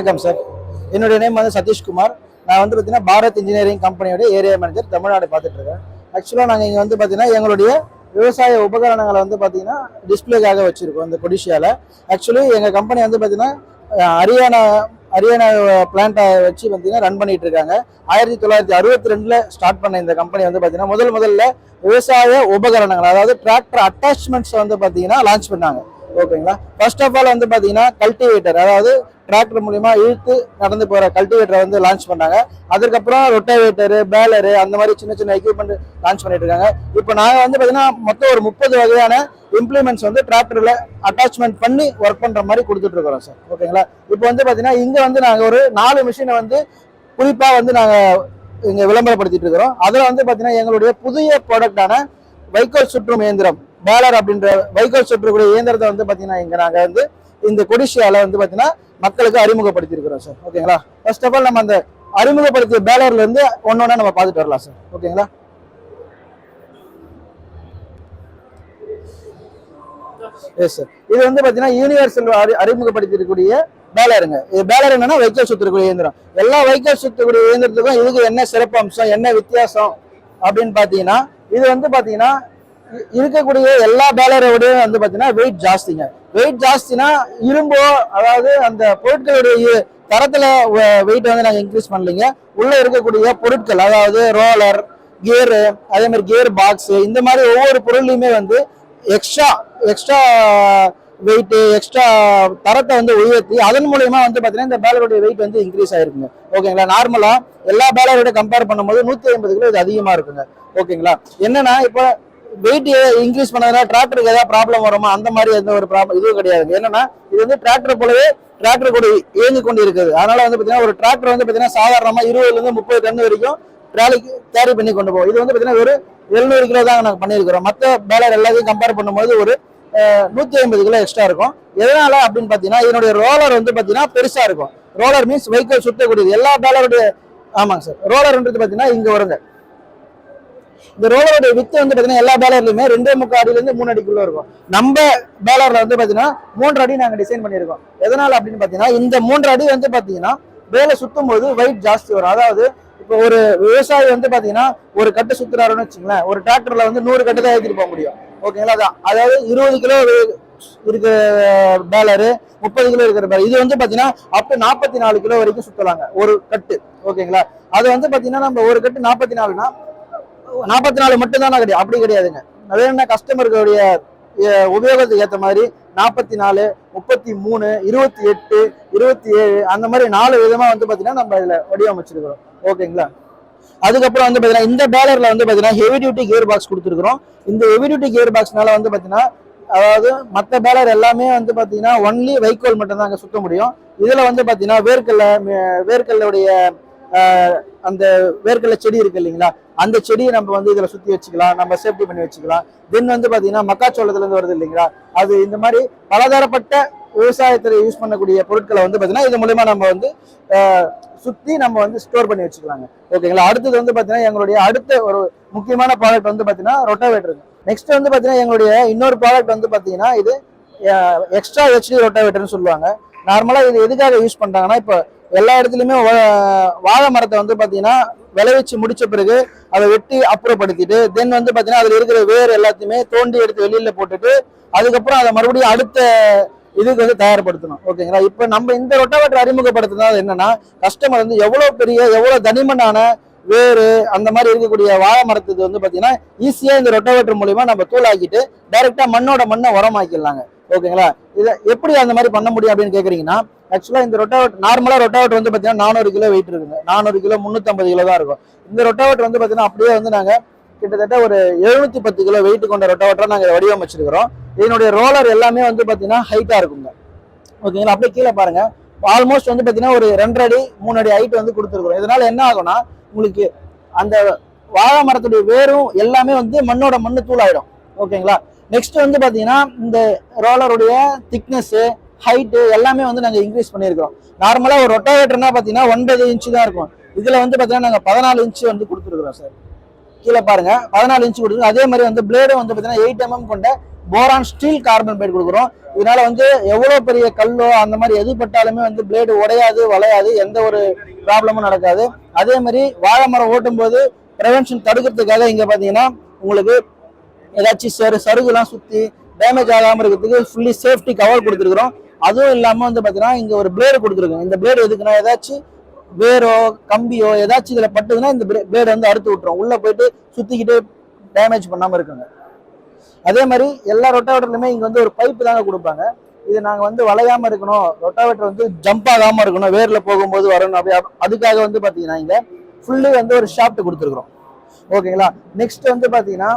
வணக்கம் சார் என்னுடைய நேம் வந்து சதீஷ்குமார். நான் வந்து பார்த்தீங்கன்னா பாரத் இன்ஜினியரிங் கம்பெனியோட ஏரியா மேனேஜர் தமிழ்நாடு பார்த்துட்டு இருக்கேன். ஆக்சுவலாக நாங்கள் இங்கே வந்து பார்த்தீங்கன்னா எங்களுடைய விவசாய உபகரணங்களை வந்து பார்த்தீங்கன்னா டிஸ்பிளேக்காக வச்சுருக்கோம் இந்த கொடிஷியாவில் ஆக்சுவலி எங்கள் கம்பெனி வந்து பார்த்தீங்கன்னா ஹரியானா ஹரியானா பிளான்ட்டை வச்சு பார்த்தீங்கன்னா ரன் பண்ணிட்டு இருக்காங்க. ஆயிரத்தி தொள்ளாயிரத்தி அறுபத்தி ரெண்டில் ஸ்டார்ட் பண்ண இந்த கம்பெனி வந்து பார்த்தீங்கன்னா முதல் முதல்ல விவசாய உபகரணங்கள் அதாவது டிராக்டர் அட்டாச்மெண்ட்ஸ் வந்து பார்த்தீங்கன்னா லான்ச் பண்ணாங்க. ஓகேங்களா ஃபர்ஸ்ட் ஆஃப் ஆல் வந்து பார்த்தீங்கன்னா கல்டிவேட்டர் அதாவது டிராக்டர் மூலிமா இழுத்து நடந்து போகிற கல்டிவேட்டரை வந்து லான்ச் பண்ணாங்க. அதுக்கப்புறம் ரொட்டேவேட்டரு பேலரு அந்த மாதிரி சின்ன சின்ன எக்யூப்மெண்ட் லான்ச் பண்ணிட்டு இருக்காங்க. இப்போ நாங்கள் வந்து பார்த்தீங்கன்னா மொத்தம் ஒரு முப்பது வகையான இம்ப்ளிமெண்ட்ஸ் வந்து டிராக்டரில் அட்டாச்மெண்ட் பண்ணி ஒர்க் பண்ணுற மாதிரி கொடுத்துட்டு இருக்கிறோம் சார் ஓகேங்களா இப்போ வந்து பார்த்தீங்கன்னா இங்கே வந்து நாங்கள் ஒரு நாலு மிஷினை வந்து குறிப்பாக வந்து நாங்கள் இங்கே விளம்பரப்படுத்திட்டு இருக்கிறோம். அதில் வந்து பார்த்தீங்கன்னா எங்களுடைய புதிய ப்ராடக்டான வைக்கோல் சுற்றும் இயந்திரம் பேலர் அப்படின்ற வைக்கோல் சுற்றக்கூடிய இயந்திரத்தை வந்து பார்த்தீங்கன்னா இங்கே நாங்கள் வந்து இந்த கொடிஷியால வந்து பார்த்தீங்கன்னா மக்களுக்கு அறிமுகப்படுத்தியிருக்கிறோம் சார் ஓகேங்களா? ஃபர்ஸ்ட் ஆஃப் ஆல் நம்ம அந்த அறிமுகப்படுத்திய பேலர்ல இருந்து ஒன்னொன்னா நம்ம பார்த்துட்டு வரலாம் சார் ஓகேங்களா? எஸ் சார் இது வந்து பார்த்தீங்கன்னா யூனிவர்சல் அறி அறிமுகப்படுத்திருக்கக்கூடிய பேலருங்க இது பேலர் என்னன்னா வைக்கல் சுத்தக்கூடிய இயந்திரம். எல்லா வைக்கல் சுத்தக்கூடிய இயந்திரத்துக்கும் இதுக்கு என்ன சிறப்பு அம்சம் என்ன வித்தியாசம் அப்படின்னு பார்த்தீங்கன்னா இது வந்து பார்த்தீங்கன்னா இருக்கக்கூடிய எல்லா பேலரோடையும் வந்து பார்த்தீங்கன்னா வெயிட் ஜாஸ்திங்க. வெயிட் ஜாஸ்தினா இரும்போ அதாவது அந்த பொருட்களுடைய தரத்தில் தரத்துல வெயிட் வந்து நாங்கள் இன்க்ரீஸ் பண்ணலைங்க. உள்ள இருக்கக்கூடிய பொருட்கள் அதாவது ரோலர் கியரு அதே மாதிரி கியர் பாக்ஸ் இந்த மாதிரி ஒவ்வொரு பொருள்லையுமே வந்து எக்ஸ்ட்ரா எக்ஸ்ட்ரா வெயிட் எக்ஸ்ட்ரா தரத்தை வந்து உயர்த்தி அதன் மூலயமா வந்து பார்த்தீங்கன்னா இந்த பேலருடைய வெயிட் வந்து இன்க்ரீஸ் ஆயிருக்குங்க. ஓகேங்களா? நார்மலா எல்லா பேலரோட கம்பேர் பண்ணும்போது நூத்தி ஐம்பது கிலோ இது அதிகமா இருக்குங்க. ஓகேங்களா? என்னன்னா இப்போ வெயிட் இன்க்ரீஸ் பண்ணதுனால டிராக்டருக்கு ஏதாவது ப்ராப்ளம் வருமா? அந்த மாதிரி எந்த ஒரு ப்ராப்ளம் இதுவும் கிடையாது. என்னன்னா இது வந்து டிராக்டர் போலவே டிராக்டர் கூட இயங்கி கொண்டு இருக்குது அதனால வந்து பார்த்தீங்கன்னா ஒரு டிராக்டர் வந்து பார்த்தீங்கன்னா சாதாரணமாக இருபதுலேருந்து முப்பது டன் வரைக்கும் ட்ராலிக்கு கேரி பண்ணி கொண்டு போகும். இது வந்து பார்த்தீங்கன்னா ஒரு எழுநூறு கிலோ தான் நாங்கள் பண்ணியிருக்கிறோம். மற்ற பேலர் எல்லாத்தையும் கம்பேர் பண்ணும்போது ஒரு நூற்றி ஐம்பது கிலோ எக்ஸ்ட்ரா இருக்கும். எதனால அப்படின்னு பார்த்தீங்கன்னா இதனுடைய ரோலர் வந்து பார்த்தீங்கன்னா பெருசாக இருக்கும். ரோலர் மீன்ஸ் வெஹிக்கிள் சுத்தக்கூடியது. எல்லா பேலருடைய ஆமாங்க சார் ரோலர்ன்றது பார்த்தீங்கன்னா இங்கே வருங்க. இந்த ரோலரோட வித்து வந்து பார்த்தீங்கன்னா எல்லா பேலர்லையுமே ரெண்டே முக்கால் அடியிலேருந்து மூணு அடிக்குள்ள இருக்கும். நம்ம பேலர்ல வந்து பார்த்தீங்கன்னா மூன்று அடி நாங்கள் டிசைன் பண்ணியிருக்கோம். எதனால அப்படின்னு பார்த்தீங்கன்னா இந்த மூன்று அடி வந்து பார்த்தீங்கன்னா வேலை சுத்தும் போது வெயிட் ஜாஸ்தி வரும். அதாவது இப்போ ஒரு விவசாயி வந்து பார்த்தீங்கன்னா ஒரு கட்டு சுத்துறாருன்னு வச்சுங்களேன் ஒரு டிராக்டர்ல வந்து நூறு கட்டு தான் ஏற்றிட்டு போக முடியும். ஓகேங்களா அதான். அதாவது இருபது கிலோ இருக்கிற பேலரு முப்பது கிலோ இருக்கிற பேலர் இது வந்து பார்த்தீங்கன்னா அப் டு நாற்பத்தி நாலு கிலோ வரைக்கும் சுத்தலாங்க. ஒரு கட்டு. ஓகேங்களா அது வந்து பார்த்தீங்கன்னா நம்ம ஒரு கட்டு நாற்பத்தி நாலுனா நாற்பத்தி நாலு மட்டும்தான் கிடையாது? அப்படி கிடையாதுங்க. அது என்ன உபயோகத்துக்கு ஏற்ற மாதிரி நாற்பத்தி நாலு முப்பத்தி மூணு இருபத்தி எட்டு இருபத்தி ஏழு அந்த மாதிரி நாலு விதமாக வந்து பார்த்தீங்கன்னா நம்ம இதில் வடிவமைச்சிருக்கிறோம். ஓகேங்களா? அதுக்கப்புறம் வந்து பார்த்தீங்கன்னா இந்த பேலரில் வந்து பார்த்தீங்கன்னா ஹெவி டியூட்டி கியர் பாக்ஸ் கொடுத்துருக்குறோம். இந்த ஹெவி டியூட்டி கியர் பாக்ஸ்னால வந்து பார்த்தீங்கன்னா அதாவது மற்ற பேலர் எல்லாமே வந்து பார்த்தீங்கன்னா ஒன்லி வைக்கோல் மட்டும்தான் அங்கே சுற்ற முடியும். இதில் வந்து பார்த்தீங்கன்னா வேர்க்கல்ல வேர்க்கல்லுடைய அந்த வேர்க்கல்ல செடி இருக்கு இல்லைங்களா? அந்த செடியை நம்ம வந்து இதில் சுற்றி வச்சுக்கலாம் நம்ம சேஃப்டி பண்ணி வச்சுக்கலாம். தென் வந்து பார்த்தீங்கன்னா மக்காச்சோளத்துலேருந்து வருது இல்லைங்களா? அது இந்த மாதிரி பலதரப்பட்ட விவசாயத்தில் யூஸ் பண்ணக்கூடிய பொருட்களை வந்து பார்த்தீங்கன்னா இது மூலயமா நம்ம வந்து சுற்றி நம்ம வந்து ஸ்டோர் பண்ணி வச்சுக்கலாங்க. ஓகேங்களா அடுத்தது வந்து பார்த்தீங்கன்னா எங்களுடைய அடுத்த ஒரு முக்கியமான ப்ராடக்ட் வந்து பார்த்தீங்கன்னா ரொட்டாவேட்டருங்க நெக்ஸ்ட் வந்து பார்த்தீங்கன்னா எங்களுடைய இன்னொரு ப்ராடக்ட் வந்து பார்த்தீங்கன்னா இது எக்ஸ்ட்ரா ஹெச்டி ரொட்டாவேட்டர்னு சொல்லுவாங்க. நார்மலாக இது எதுக்காக யூஸ் பண்ணுறாங்கன்னா இப்போ எல்லா இடத்துலையுமே வா- வாழை மரத்தை வந்து பார்த்தீங்கன்னா விளைவிச்சு முடிச்ச பிறகு அதை வெட்டி அப்புறப்படுத்திட்டு தென் வந்து பார்த்தீங்கன்னா அதில் இருக்கிற வேர் எல்லாத்தையுமே தோண்டி எடுத்து வெளியில் போட்டுட்டு அதுக்கப்புறம் அதை மறுபடியும் அடுத்த இதுக்கு வந்து தயார்படுத்தணும். ஓகேங்களா? இப்போ நம்ம இந்த ரொட்டாவேட்டர் அறிமுகப்படுத்துனது என்னன்னா கஸ்டமர் வந்து எவ்வளோ பெரிய எவ்வளோ தனிமனான வேறு அந்த மாதிரி இருக்கக்கூடிய வாழை மரத்துக்கு வந்து பார்த்தீங்கன்னா ஈஸியாக இந்த ரொட்டாவேட்டர் மூலிமா நம்ம தூளாக்கிட்டு டைரெக்டாக மண்ணோட மண்ணை உரமாக்கிடலாங்க. ஓகேங்களா? இதை எப்படி அந்த மாதிரி பண்ண முடியும் அப்படின்னு கேட்குறீங்கன்னா ஆக்சுவலாக இந்த ரொட்டாவட் நார்மலாக ரொட்டாவட் வந்து பார்த்தீங்கன்னா நானூறு கிலோ வெயிட் இருக்குங்க. நானூறு கிலோ முந்நூற்றம்பது கிலோ தான் இருக்கும். இந்த ரொட்டாவட் வந்து பார்த்தீங்கன்னா அப்படியே வந்து நாங்கள் கிட்டத்தட்ட ஒரு எழுநூற்றி பத்து கிலோ வெயிட் கொண்ட ரொட்டாவேட்டரை நாங்கள் வடிவமைச்சிருக்கிறோம். இதனுடைய ரோலர் எல்லாமே வந்து பார்த்தீங்கன்னா ஹைட்டாக இருக்குங்க. ஓகேங்களா அப்படியே கீழே பாருங்கள் ஆல்மோஸ்ட் வந்து பார்த்தீங்கன்னா ஒரு ரெண்டரை அடி மூணு அடி ஹைட் வந்து கொடுத்துருக்குறோம். இதனால் என்ன ஆகும்னா உங்களுக்கு அந்த வாழை மரத்துடைய வேரும் எல்லாமே வந்து மண்ணோட மண்ணு தூளாயிடும். ஓகேங்களா நெக்ஸ்ட் வந்து பார்த்தீங்கன்னா இந்த ரோலருடைய திக்னஸ்ஸு ஹைட்டு எல்லாமே வந்து நாங்கள் இன்க்ரீஸ் பண்ணியிருக்கிறோம். நார்மலாக ஒரு ரொட்டாவேட்டர்னா பார்த்தீங்கன்னா ஒன்பது இன்ச்சு தான் இருக்கும். இதில் வந்து பார்த்தீங்கன்னா நாங்கள் பதினாலு இன்ச்சு வந்து கொடுத்துருக்குறோம் சார் கீழே பாருங்க. பதினாலு இன்ச்சு கொடுத்துருக்கோம் அதே மாதிரி வந்து பிளேடும் வந்து பார்த்தீங்கன்னா எயிட் எம்எம் mm கொண்ட போரான் ஸ்டீல் கார்பன் பிளேட் கொடுக்குறோம். இதனால வந்து எவ்வளோ பெரிய கல்லோ அந்த மாதிரி எது பட்டாலுமே வந்து பிளேடு உடையாது வளையாது எந்த ஒரு ப்ராப்ளமும் நடக்காது. அதே மாதிரி வாழை மரம் ஓட்டும் போது ப்ரிவென்ஷன் தடுக்கிறதுக்காக இங்கே பார்த்தீங்கன்னா உங்களுக்கு ஏதாச்சும் சரு சருகுலாம் சுற்றி டேமேஜ் ஆகாமல் இருக்கிறதுக்கு ஃபுல்லி சேஃப்டி கவர் கொடுத்துருக்குறோம். அதுவும் இல்லாமல் வந்து பார்த்தீங்கன்னா இங்கே ஒரு பிளேடு கொடுத்துருக்கோம் இந்த பிளேடு எதுக்குன்னா ஏதாச்சும் வேரோ கம்பியோ ஏதாச்சும் இதில் பட்டுதுன்னா இந்த பிளேடு வந்து அறுத்து விட்டுரும். உள்ளே போயிட்டு சுத்திக்கிட்டு டேமேஜ் பண்ணாமல் இருக்குங்க. அதே மாதிரி எல்லா ரொட்டாவேட்டர்லையுமே இங்கே வந்து ஒரு பைப்பு தாங்க கொடுப்பாங்க. இது நாங்கள் வந்து வளையாமல் இருக்கணும். ரொட்டாவேட்டர் வந்து ஜம்ப் ஆகாமல் இருக்கணும். வேரில் போகும்போது வரணும். அப்படி அதுக்காக வந்து பார்த்தீங்கன்னா இங்கே ஃபுல்லி வந்து ஒரு ஷாஃப்ட் கொடுத்துருக்குறோம். ஓகேங்களா நெக்ஸ்ட் வந்து பார்த்தீங்கன்னா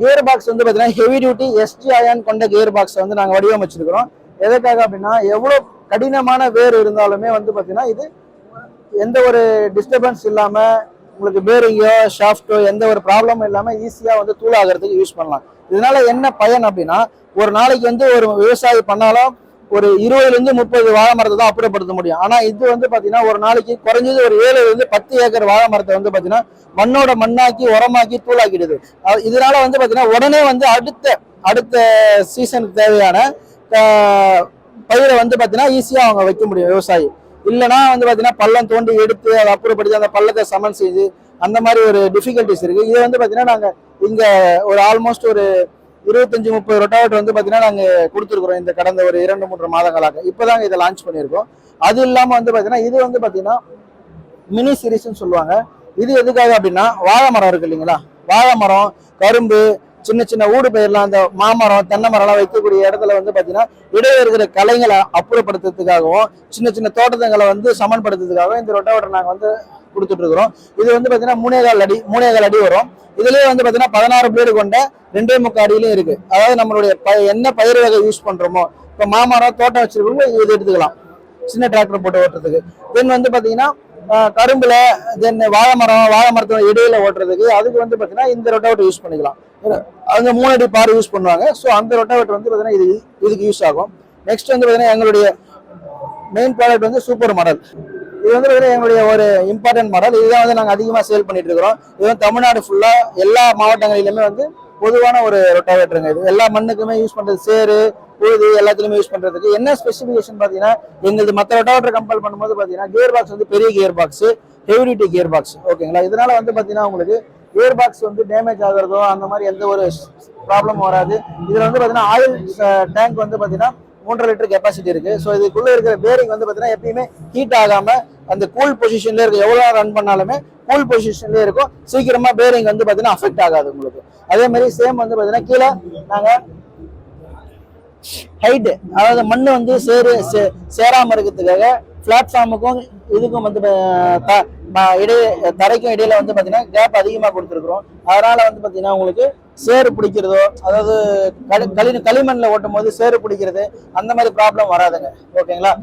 கியர் பாக்ஸ் வந்து பார்த்தீங்கன்னா ஹெவி டியூட்டி எஸ்டி அயான் கொண்ட கியர் பாக்ஸ் வந்து நாங்கள் வடிவமைச்சிருக்கிறோம். எதுக்காக அப்படின்னா எவ்வளோ கடினமான வேர் இருந்தாலுமே வந்து பார்த்தீங்கன்னா இது எந்த ஒரு டிஸ்டர்பன்ஸ் இல்லாமல் உங்களுக்கு பேரிங்கோ ஷாஃப்டோ எந்த ஒரு ப்ராப்ளமும் இல்லாமல் ஈஸியாக வந்து தூளாகிறதுக்கு யூஸ் பண்ணலாம். இதனால என்ன பயன் அப்படின்னா ஒரு நாளைக்கு வந்து ஒரு விவசாயி பண்ணாலும் ஒரு இருபதுலேருந்து முப்பது வாழை மரத்தை தான் அப்புறப்படுத்த முடியும். ஆனால் இது வந்து பார்த்தீங்கன்னா ஒரு நாளைக்கு குறைஞ்சது ஒரு ஏழுலேருந்து பத்து ஏக்கர் வாழை மரத்தை வந்து பார்த்தீங்கன்னா மண்ணோட மண்ணாக்கி உரமாக்கி தூளாக்கிடுது. அது- இதனால வந்து பார்த்தீங்கன்னா உடனே வந்து அடுத்த அடுத்த சீசனுக்கு தேவையான பயிரை வந்து பார்த்தீங்கன்னா ஈஸியாக அவங்க வைக்க முடியும் விவசாயி. இல்லைன்னா வந்து பார்த்தீங்கன்னா பள்ளம் தோண்டி எடுத்து அதை அப்புறப்படுத்தி அந்த பள்ளத்தை சமன் செய்து அந்த மாதிரி ஒரு டிஃபிகல்ட்டிஸ் இருக்குது இது வந்து பார்த்தீங்கன்னா நாங்கள் இங்கே ஒரு ஆல்மோஸ்ட் ஒரு இருபத்தஞ்சு முப்பது ரொட்டாவேட்டர் வந்து பார்த்தீங்கன்னா நாங்கள் கொடுத்துருக்குறோம் இந்த கடந்த ஒரு இரண்டு மூன்று மாதங்களாக. இப்போதாங்க இதை லான்ச் பண்ணியிருக்கோம். அது இல்லாமல் வந்து பார்த்தீங்கன்னா இது வந்து பார்த்தீங்கன்னா மினி சீரிஸ்னு சொல்லுவாங்க. இது எதுக்காக அப்படின்னா வாழை மரம் இருக்கு இல்லைங்களா? வாழை மரம் கரும்பு சின்ன சின்ன ஊடு பயிரெலாம் அந்த மாமரம் தென்னை மரம்லாம் வைக்கக்கூடிய இடத்துல வந்து பார்த்தீங்கன்னா இடையே இருக்கிற கலைகளை அப்புறப்படுத்துறதுக்காகவும் சின்ன சின்ன தோட்டத்துங்களை வந்து சமன்படுத்துறதுக்காகவும் இந்த ரொட்டாவேட்டர் நாங்கள் வந்து கொடுத்துட்டு இருக்கிறோம் இது வந்து பாத்தீங்கன்னா மூணே அடி மூணே அடி வரும். இதுலயே வந்து பாத்தீங்கன்னா பதினாறு பிளேடு கொண்ட ரெண்டே முக்கால் அடியிலும் இருக்கு. அதாவது நம்மளுடைய ப- என்ன பயிர் வகை யூஸ் பண்றோமோ இப்ப மாமரம் தோட்டம் வச்சிருக்கவங்க இது எடுத்துக்கலாம். சின்ன டிராக்டர் போட்டு ஓட்டுறதுக்கு. தென் வந்து பாத்தீங்கன்னா கரும்புல தென் வாழை மரம் வாழை மரத்தோட இடையில ஓட்டுறதுக்கு அதுக்கு வந்து பாத்தீங்கன்னா இந்த ரொட்டாவேட்டர் யூஸ் பண்ணிக்கலாம். அங்க மூணு அடி பார் யூஸ் பண்ணுவாங்க. ஸோ அந்த ரொட்டாவேட்டர் வந்து பாத்தீங்கன்னா இது இதுக்கு யூஸ் ஆகும். நெக்ஸ்ட் வந்து பாத்தீங்கன்னா எங்களுடைய மெயின் ப்ராடக்ட் வந்து சூப்பர் மாடல் இது வந்து எங்களுடைய ஒரு இம்பார்ட்டன்ட் மாடல் இதுதான் வந்து நாங்கள் அதிகமாக சேல் பண்ணிட்டு இருக்கிறோம். இது வந்து தமிழ்நாடு ஃபுல்லாக எல்லா மாவட்டங்களிலுமே வந்து பொதுவான ஒரு ரொட்டாவேட்டருங்க இது. எல்லா மண்ணுக்குமே யூஸ் பண்றது சேரு உழுது எல்லாத்துலயுமே யூஸ் பண்றதுக்கு. என்ன ஸ்பெசிஃபிகேஷன் பார்த்தீங்கன்னா எங்களுக்கு மற்ற ரொட்டாவேட்டர் கம்பேர் பண்ணும்போது பார்த்தீங்கன்னா கியர் பாக்ஸ் வந்து பெரிய gear box heavy duty gear box ஓகேங்களா இதனால வந்து பார்த்தீங்கன்னா உங்களுக்கு கியர் பாக்ஸ் வந்து டேமேஜ் ஆகுறதோ அந்த மாதிரி எந்த ஒரு ப்ராப்ளமும் வராது. இதுல வந்து பார்த்தீங்கன்னா ஆயில் டேங்க் வந்து பார்த்தீங்கன்னா மூன்றரை லிட்டர் கெப்பாசிட்டி இருக்கு. ஸோ இதுக்குள்ள இருக்கிற பேரிங் வந்து பார்த்தீங்கன்னா எப்பயுமே ஹீட் ஆகாம அந்த கூல் பொசிஷன்ல இருக்கு எவ்வளோ ரன் பண்ணாலுமே கூல் பொசிஷன்லேயே இருக்கும். சீக்கிரமா பேரிங் வந்து பார்த்தீங்கன்னா அஃபெக்ட் ஆகாது உங்களுக்கு. அதே மாதிரி சேம் வந்து பார்த்தீங்கன்னா கீழே நாங்கள் ஹைட்டு அதாவது மண் வந்து சேரு சே- சேராம இருக்கிறதுக்காக பிளாட்ஃபார்முக்கும் இதுக்கும் வந்து த- இடையே தரைக்கும் இடையில வந்து பாத்தீங்கன்னா கேப் அதிகமா கொடுத்துருக்குறோம். அதனால வந்து பாத்தீங்கன்னா உங்களுக்கு சேறு பிடிக்கிறதோ அதாவது களி களி களிமண்ல ஓட்டும் போது சேறு பிடிக்கிறது அந்த மாதிரி ப்ராப்ளம் வராதுங்க. ஓகேங்களா?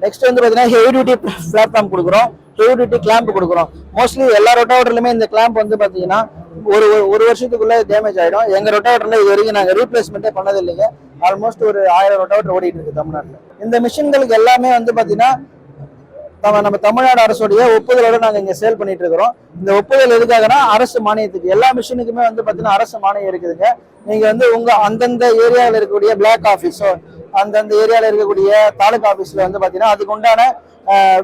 நெக்ஸ்ட் வந்து பாத்தீங்கன்னா ஹெவி டியூட்டி பிளாட்ஃபார்ம் கொடுக்குறோம். ஹெவி டியூட்டி கிளாம்ப் கொடுக்குறோம். மோஸ்ட்லி எல்லா ரொட்டாவேட்டர்லையுமே இந்த கிளாம்ப் வந்து பாத்தீங்கன்னா ஒரு ஒரு- வருஷத்துக்குள்ளே வருஷத்துக்குள்ள டேமேஜ் ஆயிடும். எங்க ரொட்டாவேட்டர்ல இது வரைக்கும் நாங்க ரீப்ளேஸ்மெண்ட்டே பண்ணது இல்லைங்க ஆல்மோஸ்ட் ஒரு ஆயிரம் ரொட்டோட்டர் ஓடிட்டு இருக்கு தமிழ்நாட்டுல. இந்த மிஷின்களுக்கு எல்லாமே வந்து பாத்தீங்கன்னா நம்ம நம்ம தமிழ்நாடு அரசுடைய ஒப்புதலோட நாங்கள் இங்கே சேல் பண்ணிட்டு இருக்கிறோம். இந்த ஒப்புதல் எதுக்காகனா அரசு மானியத்துக்கு. எல்லா மிஷினுக்குமே வந்து பார்த்தீங்கன்னா அரசு மானியம் இருக்குதுங்க. நீங்கள் வந்து உங்கள் அந்தந்த ஏரியாவில் இருக்கக்கூடிய பிளாக் ஆஃபீஸோ அந்தந்த ஏரியாவில் இருக்கக்கூடிய தாலுகா ஆஃபீஸில் வந்து பார்த்தீங்கன்னா அதுக்கு உண்டான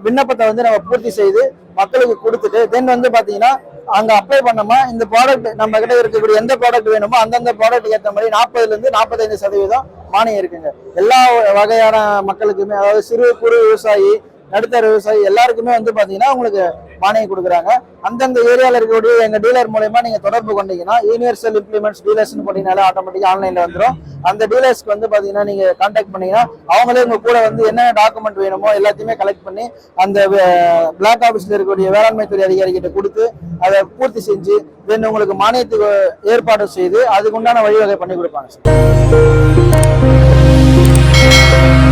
விண்ணப்பத்தை வந்து நம்ம பூர்த்தி செய்து மக்களுக்கு கொடுத்துட்டு தென் வந்து பார்த்தீங்கன்னா அங்கே அப்ளை பண்ணோமா இந்த ப்ராடக்ட் நம்ம கிட்ட இருக்கக்கூடிய எந்த ப்ராடக்ட் வேணுமோ அந்தந்த ப்ராடக்ட் ஏற்ற மாதிரி நாற்பதுலேருந்து நாற்பத்தைந்து சதவீதம் மானியம் இருக்குங்க. எல்லா வகையான மக்களுக்குமே அதாவது சிறு குறு விவசாயி நடுத்தர விவசாயி எல்லாருக்குமே வந்து பாத்தீங்கன்னா உங்களுக்கு மானியம் கொடுக்குறாங்க. அந்தந்த ஏரியாவில் இருக்கக்கூடிய எங்க டீலர் மூலயமா நீங்க தொடர்பு கொண்டீங்கன்னா யூனிவர்சல் இம்ப்ளிமெண்ட்ஸ் டீலர்ஸ்னு போட்டீங்கனாலே ஆட்டோமேட்டிக்கா ஆன்லைன்ல வந்துடும் அந்த டீலர்ஸ்க்கு வந்து பாத்தீங்கன்னா நீங்க கான்டாக்ட் பண்ணீங்கன்னா அவங்களே உங்க கூட வந்து என்னென்ன டாக்குமெண்ட் வேணுமோ எல்லாத்தையுமே கலெக்ட் பண்ணி அந்த பிளாக் ஆஃபீஸில் இருக்கக்கூடிய வேளாண்மை துறை அதிகாரிகிட்ட கொடுத்து அதை பூர்த்தி செஞ்சு தென் உங்களுக்கு மானியத்துக்கு ஏற்பாடு செய்து அதுக்குண்டான வழிவகை பண்ணி கொடுப்பாங்க சார்